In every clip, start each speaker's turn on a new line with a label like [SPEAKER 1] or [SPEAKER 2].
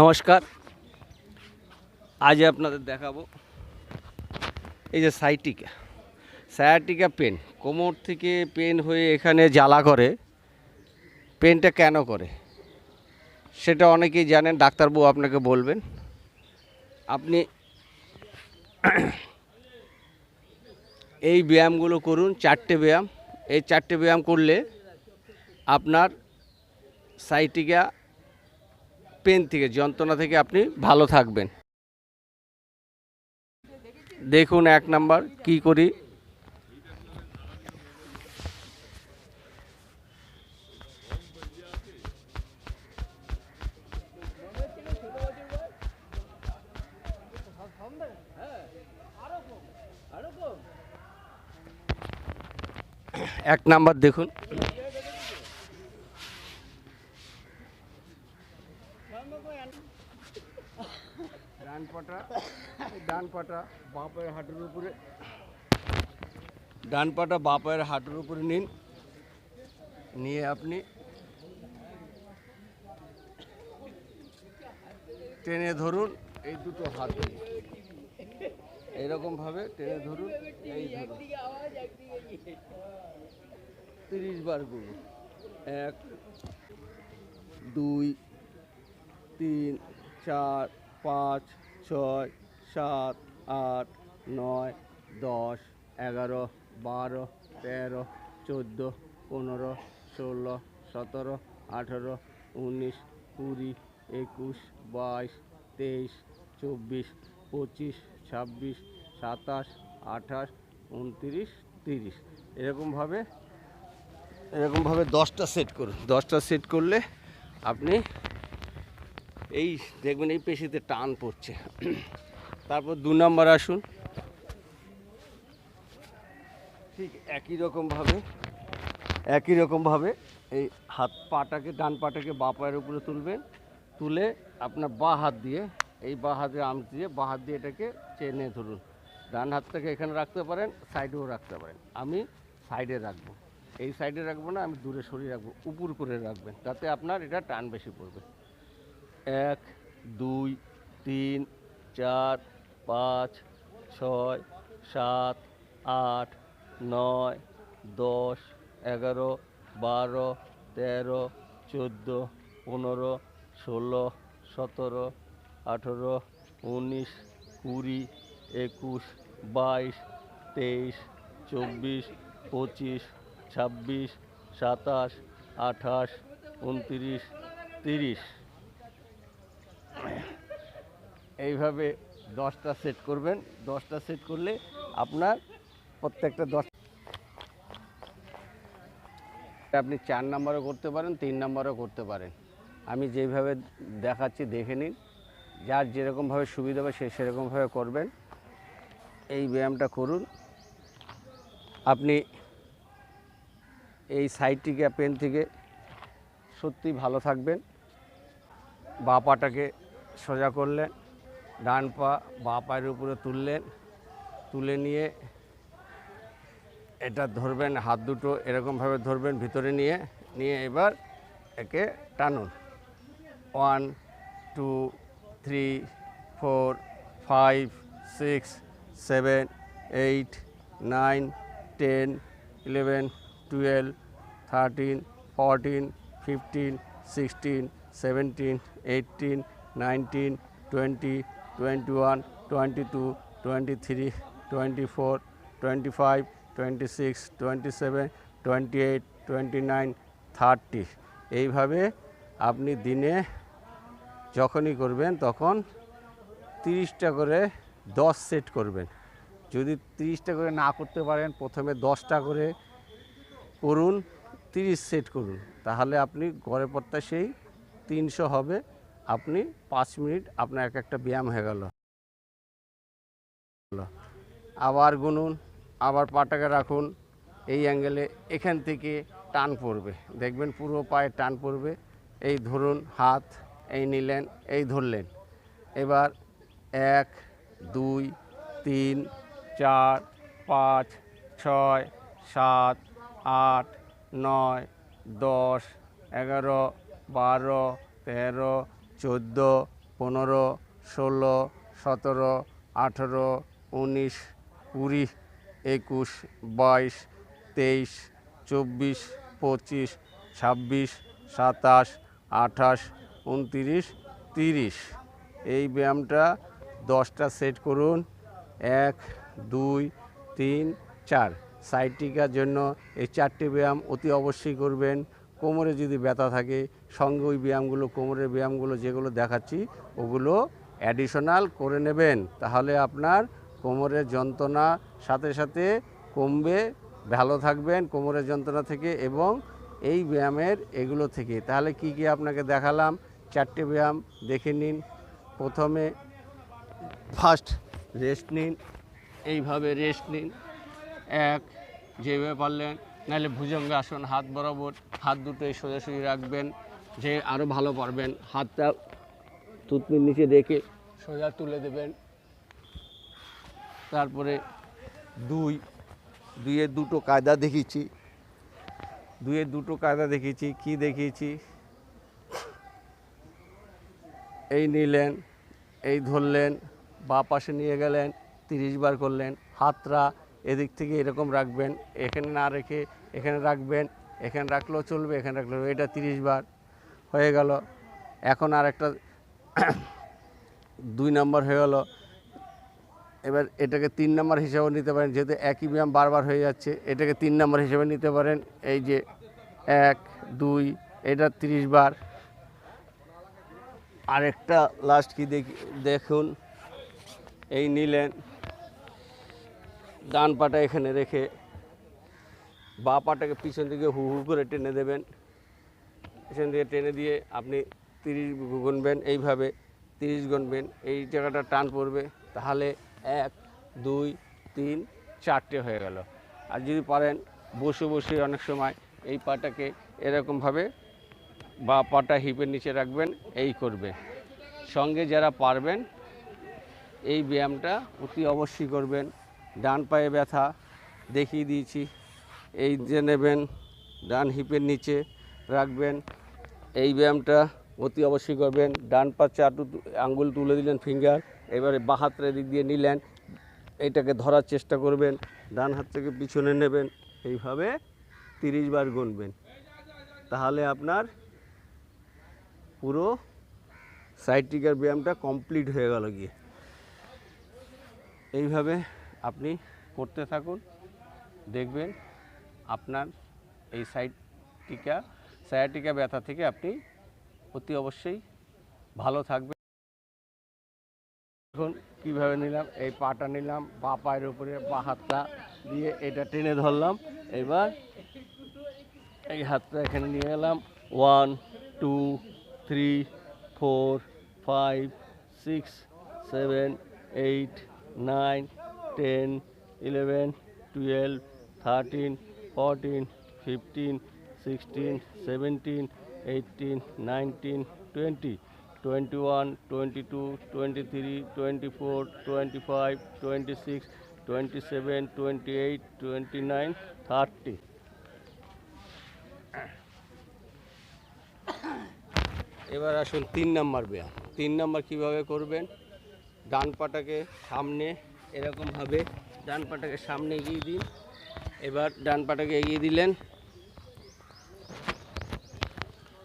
[SPEAKER 1] নমস্কার আজ আপনাদের দেখাবো এই যে সাইটিকা সায়াটিকা পেন কোমর থেকে পেন হয়ে এখানে জ্বালা করে পেনটা কেন করে সেটা অনেকেই জানেন ডাক্তারবাবু আপনাকে বলবেন আপনি এই ব্যায়ামগুলো করুন চারটে ব্যায়াম এই চারটে ব্যায়াম করলে আপনার সাইটিকা পেন থেকে যন্ত্রণা থেকে আপনি ভালো থাকবেন দেখুন এক নাম্বার কি করি এক নাম্বার দেখুন ডান পাটা বা পায়ের হাঁটুর উপরে নিন নিয়ে আপনি টেনে ধরুন এই দুটো হাত এইরকমভাবে টেনে ধরুন এই ধরুন তিরিশ বার গুলো এক দুই তিন চার পাঁচ ছয় সাত আট নয় দশ এগারো বারো তেরো চোদ্দো পনেরো ষোলো সতেরো আঠেরো উনিশ কুড়ি একুশ বাইশ তেইশ চব্বিশ পঁচিশ ছাব্বিশ সাতাশ আঠাশ উনত্রিশ তিরিশ এরকমভাবে এরকমভাবে দশটা সেট করুন দশটা সেট করলে আপনি এই দেখবেন এই পেশিতে টান পড়ছে তারপর দু নম্বর আসুন একই রকমভাবে একই রকমভাবে এই হাত পাটাকে ডান পাটাকে বা পায়ের উপরে তুলবেন তুলে আপনার বা হাত দিয়ে এই বা হাতে আম দিয়ে বা হাত দিয়ে এটাকে চেনে ধরুন ডান হাতটাকে এখানে রাখতে পারেন সাইডেও রাখতে পারেন আমি সাইডে রাখবো এই সাইডে রাখবো না আমি দূরে সরিয়ে রাখবো উপর করে রাখবেন তাতে আপনার এটা টান বেশি পড়বে এক দুই তিন চার পাঁচ ছয় সাত আট নয় দশ এগারো বারো তেরো চোদ্দো পনেরো ষোলো সতেরো আঠেরো উনিশ কুড়ি একুশ বাইশ তেইশ চব্বিশ পঁচিশ ছাব্বিশ সাতাশ আঠাশ উনত্রিশ তিরিশ এইভাবে দশটা সেট করবেন দশটা সেট করলে আপনার প্রত্যেকটা দশ আপনি চার নম্বরও করতে পারেন তিন নম্বরও করতে পারেন আমি যেভাবে দেখাচ্ছি দেখে নিন যার যেরকমভাবে সুবিধা হবে সে সেরকমভাবে করবেন এই ব্যায়ামটা করুন আপনি এই সাইডটিকে পেন থেকে সত্যি ভালো থাকবেন বা পাটাকে সোজা করলেন ডান পা বা পায়ের উপরে তুললেন তুলে নিয়ে এটা ধরবেন হাত দুটো এরকমভাবে ধরবেন ভিতরে নিয়ে নিয়ে এবার একে টানুন one two three four five six seven eight nine ten eleven twelve thirteen fourteen fifteen sixteen seventeen eighteen nineteen twenty twenty one twenty two twenty three twenty four twenty five twenty twenty seven twenty eight twenty nine thirty এইভাবে আপনি দিনে যখনই করবেন তখন তিরিশটা করে দশ set করবেন যদি তিরিশটা করে না করতে পারেন প্রথমে দশটা করে করুন তিরিশ সেট করুন তাহলে আপনি গড়ে পড়তা সেই তিনশো হবে আপনি পাঁচ মিনিট আপনার এক একটা ব্যায়াম হয়ে গেল আবার গুনুন আবার পাটাকে রাখুন এই অ্যাঙ্গেলে এখান থেকে টান পড়বে দেখবেন পুরো পায়ে টান পড়বে এই ধরুন হাত এই নিলেন এই ধরলেন এবার এক দুই তিন চার পাঁচ ছয় সাত আট নয় দশ এগারো বারো তেরো চোদ্দো পনেরো ষোলো সতেরো আঠেরো উনিশ কুড়ি একুশ বাইশ তেইশ চব্বিশ পঁচিশ ছাব্বিশ সাতাশ আঠাশ উনতিরিশ তিরিশ এই ব্যায়ামটা দশটা সেট করুন এক দুই তিন চার সাইটিকার জন্য এই চারটি ব্যায়াম অতি অবশ্যই করবেন কোমরে যদি ব্যথা থাকে সঙ্গে ওই ব্যায়ামগুলো কোমরের ব্যায়ামগুলো যেগুলো দেখাচ্ছি ওগুলো অ্যাডিশনাল করে নেবেন তাহলে আপনার কোমরের যন্ত্রণা সাথে সাথে কমবে ভালো থাকবেন কোমরের যন্ত্রণা থেকে এবং এই ব্যায়ামের এগুলো থেকে তাহলে কি কি আপনাকে দেখালাম চারটে ব্যায়াম দেখে নিন প্রথমে ফার্স্ট রেস্ট নিন এইভাবে রেস্ট নিন এক যেভাবে পারলেন নাহলে ভুজঙ্গ আসন হাত বরাবর হাত দুটোই সোজাসুজি রাখবেন যে আরও ভালো পারবেন হাতটা তুতমির নিচে রেখে সোজা তুলে দেবেন তারপরে দুই দুইয়ের দুটো কায়দা দেখেছি দুইয়ের দুটো কায়দা দেখেছি কি দেখিয়েছি এই নিলেন এই ধরলেন বা পাশে নিয়ে গেলেন তিরিশ বার করলেন হাতরা এদিক থেকে এরকম রাখবেন এখানে না রেখে এখানে রাখবেন এখানে রাখলেও চলবে এখানে রাখলেও এটা তিরিশ বার হয়ে গেল এখন আর একটা দুই নম্বর হয়ে গেলো এবার এটাকে তিন নম্বর হিসাবে নিতে পারেন যেহেতু একই ব্যায়াম বারবার হয়ে যাচ্ছে এটাকে তিন নম্বর হিসেবে নিতে পারেন এই যে এক দুই এটা ৩০ বার আরেকটা লাস্ট কি দেখুন এই নিলেন ডান পাটা এখানে রেখে বা পাটাকে পিছন দিকে হু হু করে টেনে দেবেন পিছন দিকে টেনে দিয়ে আপনি তিরিশ গুনবেন এইভাবে তিরিশ গুনবেন এই জায়গাটা টান পড়বে তাহলে এক দুই তিন চারটে হয়ে গেল আর যদি পারেন বসে বসে অনেক সময় এই পাটাকে এরকমভাবে বা পাটা হিপের নিচে রাখবেন এই করবে সঙ্গে যারা পারবেন এই ব্যায়ামটা অতি অবশ্যই করবেন ডান পায়ে ব্যথা দেখিয়ে দিয়েছি এই যে নেবেন ডান হিপের নিচে রাখবেন এই ব্যায়ামটা অতি অবশ্যই করবেন ডান পা চাটু আঙ্গুল তুলে দিলেন ফিঙ্গার এবারে বাহাত্রের দিক দিয়ে নিলেন এটাকে ধরার চেষ্টা করবেন ডান হাত থেকে পিছনে নেবেন এইভাবে তিরিশ বার গুনবেন তাহলে আপনার পুরো সাইট্রিকার ব্যায়ামটা কমপ্লিট হয়ে গেল গিয়ে এইভাবে আপনি করতে থাকুন দেখবেন আপনার এই সাইটটিকা সায়াটিকা ব্যথা থেকে আপনি অতি অবশ্যই ভালো থাকবেন এখন কীভাবে নিলাম এই পাটা নিলাম বা পায়ের উপরে বা হাতটা দিয়ে এটা টেনে ধরলাম এবার এই হাতটা এখানে নিয়ে গেলাম one two three four five six seven eight nine ten eleven twelve thirteen fourteen fifteen sixteen seventeen eighteen nineteen twenty twenty one twenty two twenty three twenty four twenty five twenty six twenty seven twenty eight twenty nine thirty এবার আসুন তিন number ব্যায়াম তিন নম্বর কিভাবে করবেন ডান পাটাকে সামনে এরকমভাবে ডান পাটাকে সামনে এগিয়ে দিন এবার ডান পাটাকে এগিয়ে দিলেন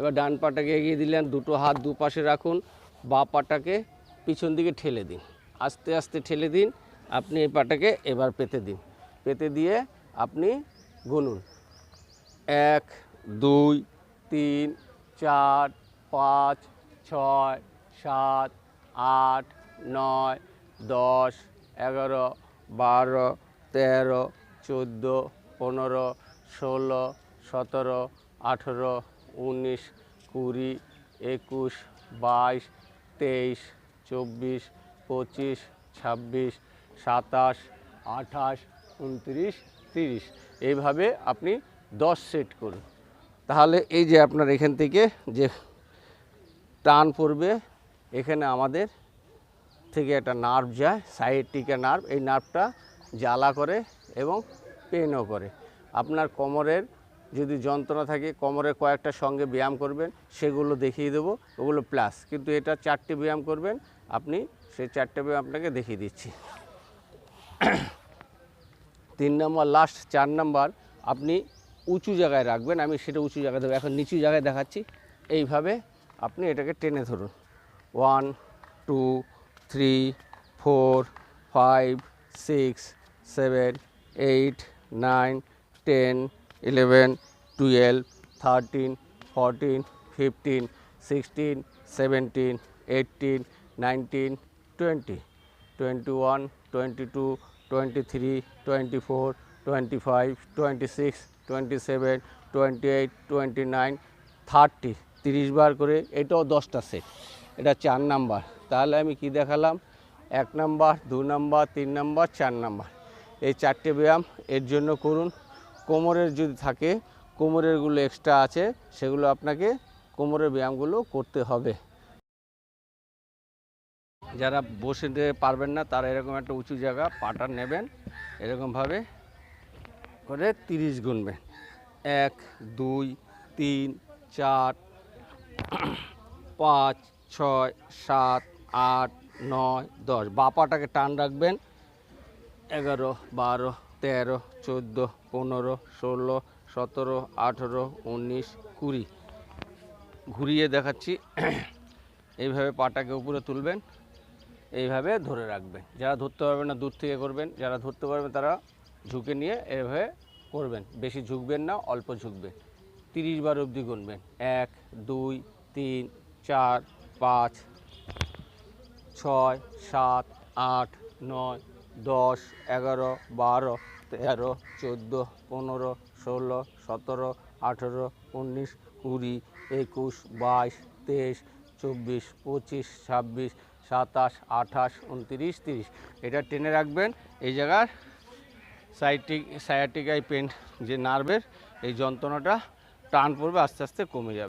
[SPEAKER 1] এবার ডান পাটাকে এগিয়ে দিলেন দুটো হাত দুপাশে রাখুন বা পাটাকে পিছন দিকে ঠেলে দিন আস্তে আস্তে ঠেলে দিন আপনি এই পাটাকে এবার পেতে দিন পেতে দিয়ে আপনি গুনুন এক দুই তিন চার পাঁচ ছয় সাত আট নয় দশ এগারো বারো তেরো চোদ্দো পনেরো ষোলো সতেরো আঠেরো উনিশ কুড়ি একুশ বাইশ তেইশ চব্বিশ পঁচিশ ছাব্বিশ সাতাশ আঠাশ উনত্রিশ তিরিশ এইভাবে আপনি দশ সেট করুন তাহলে এই যে আপনার এখান থেকে যে টান পড়বে এখানে আমাদের থেকে একটা নার্ভ যায় সাইডটিকা নার্ভ এই নার্ভটা জ্বালা করে এবং পেনও করে আপনার কোমরের যদি যন্ত্রণা থাকে কোমরে কয়েকটা সঙ্গে ব্যায়াম করবেন সেগুলো দেখিয়ে দেবো ওগুলো প্লাস কিন্তু এটা চারটে ব্যায়াম করবেন আপনি সেই চারটে ব্যায়াম আপনাকে দেখিয়ে দিচ্ছি তিন নম্বর লাস্ট চার নম্বর আপনি উঁচু জায়গায় রাখবেন আমি সেটা উঁচু জায়গায় দেবো এখন নিচু জায়গায় দেখাচ্ছি এইভাবে আপনি এটাকে টেনে ধরুন one two three four five six seven eight nine ten eleven twelve thirteen fourteen fifteen sixteen seventeen eighteen nineteen twenty twenty one twenty two twenty three twenty four twenty five twenty six twenty seven twenty eight twenty nine thirty তিরিশ বার করে এটাও দশটা set এটা চার number তাহলে আমি কি দেখালাম এক নাম্বার দু নাম্বার তিন নাম্বার চার নাম্বার এই চারটে ব্যায়াম এর জন্য করুন কোমরের যদি থাকে কোমরেরগুলো এক্সট্রা আছে সেগুলো আপনাকে কোমরের ব্যায়ামগুলো করতে হবে যারা বসে পারবেন না তারা এরকম একটা উঁচু জায়গা পাটা নেবেন এরকমভাবে করে তিরিশ গুনবেন এক দুই তিন চার পাঁচ ছয় সাত আট নয় দশ বাপাটাকে টান রাখবেন এগারো বারো তেরো চোদ্দো পনেরো ষোলো সতেরো আঠেরো উনিশ কুড়ি ঘুরিয়ে দেখাচ্ছি এইভাবে পাটাকে উপরে তুলবেন এইভাবে ধরে রাখবেন যারা ধরতে পারবেন না দূর থেকে করবেন যারা ধরতে পারবেন তারা ঝুঁকে নিয়ে এভাবে করবেন বেশি ঝুঁকবেন না অল্প ঝুঁকবেন তিরিশ বার অবধি গুনবেন এক দুই তিন চার পাঁচ ছয় সাত আট নয় দশ এগারো বারো তেরো চোদ্দো পনেরো ষোলো সতেরো আঠেরো উনিশ কুড়ি একুশ বাইশ তেইশ চব্বিশ পঁচিশ ছাব্বিশ সাতাশ আঠাশ উনত্রিশ তিরিশ এটা টেনে রাখবেন এই জায়গার সাইটিক সায়াটিকাই পেন যে নার্ভের এই যন্ত্রণাটা টান পড়বে আস্তে আস্তে কমে যাবে